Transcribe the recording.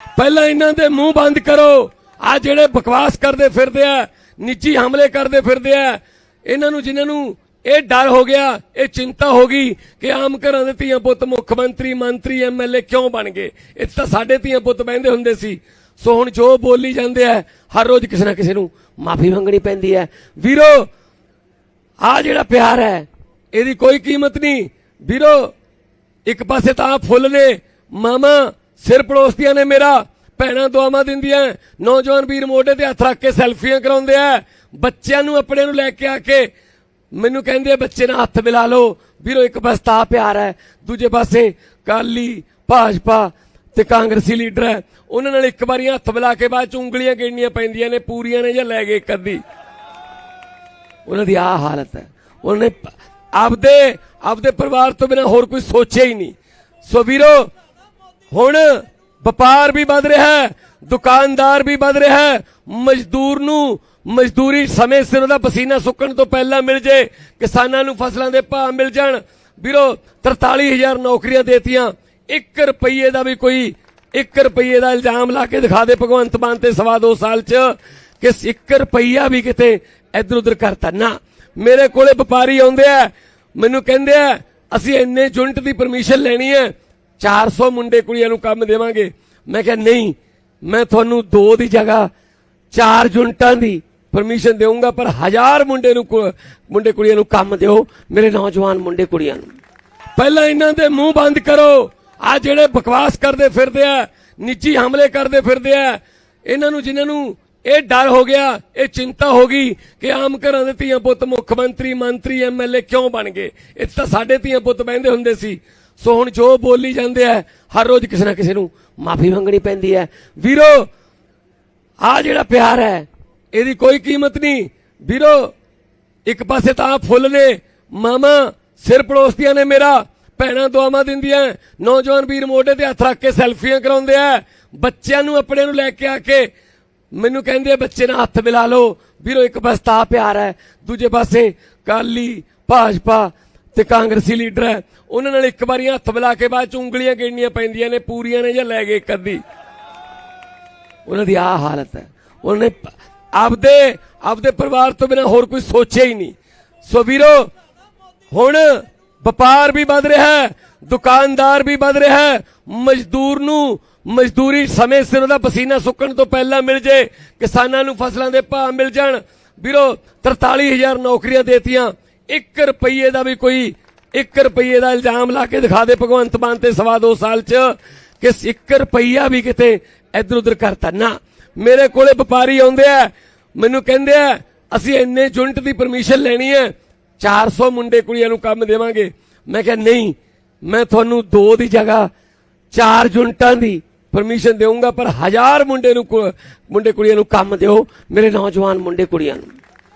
ਪਹਿਲਾਂ ਇਹਨਾਂ ਦੇ ਮੂੰਹ ਬੰਦ ਕਰੋ। ਆ ਜਿਹੜੇ ਬਕਵਾਸ ਕਰਦੇ ਫਿਰਦੇ ਆ, ਨਿੱਜੀ ਹਮਲੇ ਕਰਦੇ ਫਿਰਦੇ ਆ, ਇਹਨਾਂ ਨੂੰ ਜਿਨ੍ਹਾਂ ਨੂੰ ਇਹ ਡਰ ਹੋ ਗਿਆ, ਇਹ ਚਿੰਤਾ ਹੋ ਗਈ ਕਿ ਆਮ ਘਰਾਂ ਦੇ ਧੀਆਂ ਪੁੱਤ, ਮੁੱਖ ਮੰਤਰੀ ਮੰਤਰੀ ਐਮਐਲਏ ਕਿਉਂ ਬਣ ਗਏ? ਇਹ ਤਾਂ ਸਾਡੇ ਧੀਆਂ ਪੁੱਤ ਬਹਿੰਦੇ ਹੁੰਦੇ ਸੀ। ਸੋ ਹੁਣ ਜੋ ਬੋਲੀ ਜਾਂਦੇ ਆ, ਹਰ ਰੋਜ਼ ਕਿਸੇ ਨਾ ਕਿਸੇ ਨੂੰ ਮਾਫੀ ਮੰਗਣੀ ਪੈਂਦੀ ਹੈ ਵੀਰੋ ਆ ਜਿਹੜਾ ਪਿਆਰ ਹੈ, ਇਹਦੀ ਕੋਈ ਕੀਮਤ ਨਹੀਂ। ਵੀਰੋ, ਇੱਕ ਪਾਸੇ ਤਾਂ ਆਹ ਫੁੱਲ ਨੇ, ਮਾਮਾ ਸਿਰ ਪੜੋਸਦੀਆਂ ਨੇ ਮੇਰਾ, ਭੈਣਾਂ ਦੁਆਵਾਂ ਦਿੰਦੀਆਂ ਨੌਜਵਾਨ ਵੀਰ ਮੋਢੇ ਤੇ ਹੱਥ ਰੱਖ ਕੇ ਸੈਲਫੀਆਂ ਕਰਾਉਂਦੇ ਆ ਬੱਚਿਆਂ ਨੂੰ ਆਪਣੇ ਨੂੰ ਲੈ ਕੇ ਆ ਕੇ ਮੈਨੂੰ ਕਹਿੰਦੇ ਬੱਚੇ ਨਾਲ ਹੱਥ ਮਿਲਾ ਲਓ। ਵੀਰੋ, ਇੱਕ ਪਾਸੇ ਤਾਂ ਪਿਆਰ ਹੈ ਦੂਜੇ ਪਾਸੇ ਕਾਲੀ ਭਾਜਪਾ ਤੇ ਕਾਂਗਰਸੀ ਲੀਡਰ ਹੈ ਉਹਨਾਂ ਨਾਲ ਇੱਕ ਵਾਰੀ ਹੱਥ ਮਿਲਾ ਕੇ ਬਾਅਦ ਚ ਉਂਗਲੀਆਂ ਗਿਣਨੀਆਂ ਪੈਂਦੀਆਂ ਨੇ, ਪੂਰੀਆਂ ਨੇ ਜਾਂ ਲੈ ਗਏ ਇੱਕ ਅੱਧੀ। ਉਹਨਾਂ ਦੀ ਆ ਹਾਲਤ ਹੈ ਉਹਨਾਂ ਨੇ ਆਪਦੇ ਆਪਦੇ ਪਰਿਵਾਰ ਤੋਂ ਬਿਨਾ ਹੋਰ ਕੋਈ ਸੋਚਿਆ ਹੀ ਨਹੀਂ। ਸੋ ਵੀਰੋ ਹੁਣ ਵਪਾਰ ਵੀ ਵੱਧ ਰਿਹਾ ਹੈ, ਦੁਕਾਨਦਾਰ ਵੀ ਵੱਧ ਰਿਹਾ ਹੈ। ਮਜ਼ਦੂਰ ਨੂੰ ਮਜ਼ਦੂਰੀ ਸਮੇਂ ਸਿਰ ਉਹਦਾ ਪਸੀਨਾ ਸੁੱਕਣ ਤੋਂ ਪਹਿਲਾਂ ਮਿਲ ਜੇ, ਕਿਸਾਨਾਂ ਨੂੰ ਫਸਲਾਂ ਦੇ ਭਾਅ ਮਿਲ ਜਾਣ। ਵੀਰੋ 43000 ਨੌਕਰੀਆਂ ਦੇਤੀਆਂ 1 ਰੁਪਏ ਦਾ ਵੀ ਕੋਈ 1 ਰੁਪਏ ਦਾ ਇਲਜ਼ਾਮ ਲਾ ਕੇ ਦਿਖਾ ਦੇ ਭਗਵੰਤ ਮਾਨ ਤੇ ਸਵਾ ਦੋ ਸਾਲ ਚ, ਕਿ 1 ਰੁਪਈਆ ਵੀ ਕਿਤੇ ਇਧਰ ਉਧਰ ਕਰਤਾ ਨਾ। ਮੇਰੇ ਕੋਲੇ ਵਪਾਰੀ ਆਉਂਦੇ ਆ, ਮੈਨੂੰ ਕਹਿੰਦੇ ਆ, ਅਸੀਂ ਇੰਨੇ ਯੂਨਿਟ ਦੀ ਪਰਮਿਸ਼ਨ ਲੈਣੀ ਹੈ 400 ਮੁੰਡੇ ਕੁੜੀਆਂ ਨੂੰ ਕੰਮ ਦੇਵਾਂਗੇ। ਮੈਂ ਕਿਹਾ, ਨਹੀਂ, ਮੈਂ ਤੁਹਾਨੂੰ ਦੋ ਦੀ ਜਗ੍ਹਾ, ਚਾਰ ਯੂਨਿਟਾਂ ਦੀ ਪਰਮਿਸ਼ਨ ਦੇਵਾਂਗਾ ਪਰ ਹਜ਼ਾਰ ਮੁੰਡੇ ਨੂੰ ਮੁੰਡੇ ਕੁੜੀਆਂ ਨੂੰ ਕੰਮ ਦਿਓ, ਮੇਰੇ ਨੌਜਵਾਨ ਮੁੰਡੇ ਕੁੜੀਆਂ ਨੂੰ। ਪਹਿਲਾਂ ਇਹਨਾਂ ਦੇ ਮੂੰਹ ਬੰਦ ਕਰੋ। ਆ ਜਿਹੜੇ ਬਕਵਾਸ ਕਰਦੇ ਫਿਰਦੇ ਆ, ਨਿੱਜੀ ਹਮਲੇ ਕਰਦੇ ਫਿਰਦੇ ਆ, ਇਹਨਾਂ ਨੂੰ ਜਿਨ੍ਹਾਂ ਨੂੰ ਇਹ ਡਰ ਹੋ ਗਿਆ, ਇਹ ਚਿੰਤਾ ਹੋ ਗਈ ਕਿ ਆਮ ਘਰਾਂ ਦੇ ਧੀਆਂ ਪੁੱਤ ਮੁੱਖ ਮੰਤਰੀ ਮੰਤਰੀ ਐਮਐਲਏ ਕਿਉਂ ਬਣ ਗਏ? ਇਹ ਤਾਂ ਸਾਡੇ ਧੀਆਂ ਪੁੱਤ ਬਹਿੰਦੇ ਹੁੰਦੇ ਸੀ। ਸੋ ਹੁਣ ਜੋ ਬੋਲੀ ਜਾਂਦੇ ਆ, ਹਰ ਰੋਜ਼ ਕਿਸੇ ਨਾ ਕਿਸੇ ਨੂੰ ਮਾਫੀ ਮੰਗਣੀ ਪੈਂਦੀ ਹੈ। ਵੀਰੋ, ਆ ਜਿਹੜਾ ਪਿਆਰ ਹੈ, ਇਹਦੀ ਕੋਈ ਕੀਮਤ ਨਹੀਂ। ਵੀਰੋ, ਇੱਕ ਪਾਸੇ ਤਾਂ ਫੁੱਲ ਨੇ, ਮਾਮਾ, ਸਿਰ ਪੜੋਸਦੀਆਂ ਨੇ ਮੇਰਾ, ਭੈਣਾਂ ਦੁਆਵਾਂ ਦਿੰਦੀਆਂ, ਨੌਜਵਾਨ ਵੀਰ ਮੋਢੇ ਤੇ ਹੱਥ ਰੱਖ ਕੇ ਸੈਲਫੀਆਂ ਕਰਾਉਂਦੇ ਆ, ਬੱਚਿਆਂ ਨੂੰ ਆਪਣੇ ਨੂੰ ਲੈ ਕੇ ਆ ਕੇ ਮੈਨੂੰ ਕਹਿੰਦੇ ਬੱਚੇ ਨਾਲ ਹੱਥ ਮਿਲਾ ਲਓ। ਵੀਰੋ, ਇੱਕ ਪਾਸੇ ਤਾਂ ਪਿਆਰ ਹੈ, ਦੂਜੇ ਪਾਸੇ ਕਾਲੀ, ਭਾਜਪਾ ਤੇ ਕਾਂਗਰਸੀ ਲੀਡਰ ਹੈ। ਉਹਨਾਂ ਨਾਲ ਇੱਕ ਵਾਰੀ ਹੱਥ ਮਿਲਾ ਕੇ ਬਾਅਦ ਚ ਉਂਗਲੀਆਂ ਗਿਣਨੀਆਂ ਪੈਂਦੀਆਂ ਨੇ, ਪੂਰੀਆਂ ਨੇ ਜਾਂ ਲੈ ਗਏ ਇੱਕ ਅੱਧੀ। ਉਹਨਾਂ ਦੀ ਆ ਹਾਲਤ ਹੈ। ਉਹਨਾਂ ਆਪਦੇ ਆਪਦੇ ਪਰਿਵਾਰ ਤੋਂ ਬਿਨਾ ਹੋਰ ਕੋਈ ਸੋਚਿਆ ਹੀ ਨਹੀਂ। ਸੋ ਵੀਰੋ, ਹੁਣ ਵਪਾਰ ਵੀ ਵੱਧ ਰਿਹਾ ਹੈ, ਦੁਕਾਨਦਾਰ ਵੀ ਵੱਧ ਰਿਹਾ ਹੈ। ਮਜ਼ਦੂਰ ਨੂੰ ਮਜ਼ਦੂਰੀ ਸਮੇਂ ਸਿਰ ਉਹਦਾ ਪਸੀਨਾ ਸੁੱਕਣ ਤੋਂ ਪਹਿਲਾਂ ਮਿਲ ਜੇ, ਕਿਸਾਨਾਂ ਨੂੰ ਫਸਲਾਂ ਦੇ ਭਾਅ ਮਿਲ ਜਾਣ। ਵੀਰੋ 43000 ਨੌਕਰੀਆਂ ਦੇਤੀਆਂ। 1 ਰੁਪਏ ਦਾ ਵੀ ਕੋਈ 1 ਰੁਪਏ ਦਾ ਇਲਜ਼ਾਮ ਲਾ ਕੇ ਦਿਖਾ ਦੇ ਭਗਵੰਤ ਮਾਨ ਤੇ ਸਵਾ ਦੋ ਸਾਲ ਚ, ਕਿ 1 ਰੁਪਈਆ ਵੀ ਕਿਤੇ ਇਧਰ ਉਧਰ ਕਰਤਾ। ਨਾ, ਮੇਰੇ ਕੋਲੇ ਵਪਾਰੀ ਆਉਂਦੇ ਆ, ਮੈਨੂੰ ਕਹਿੰਦੇ ਆ, ਅਸੀਂ ਇੰਨੇ ਯੂਨਿਟ ਦੀ ਪਰਮਿਸ਼ਨ ਲੈਣੀ ਹੈ 400 ਮੁੰਡੇ ਕੁੜੀਆਂ ਨੂੰ ਕੰਮ ਦੇਵਾਂਗੇ। ਮੈਂ ਕਿਹਾ, ਨਹੀਂ, ਮੈਂ ਤੁਹਾਨੂੰ ਦੋ ਦੀ ਜਗ੍ਹਾ ਚਾਰ ਯੂਨਿਟਾਂ ਦੀ ਪਰਮਿਸ਼ਨ ਦੇਵਾਂਗਾ ਪਰ ਹਜ਼ਾਰ ਮੁੰਡੇ ਨੂੰ ਮੁੰਡੇ ਕੁੜੀਆਂ ਨੂੰ ਕੰਮ ਦਿਓ, ਮੇਰੇ ਨੌਜਵਾਨ ਮੁੰਡੇ ਕੁੜੀਆਂ ਨੂੰ।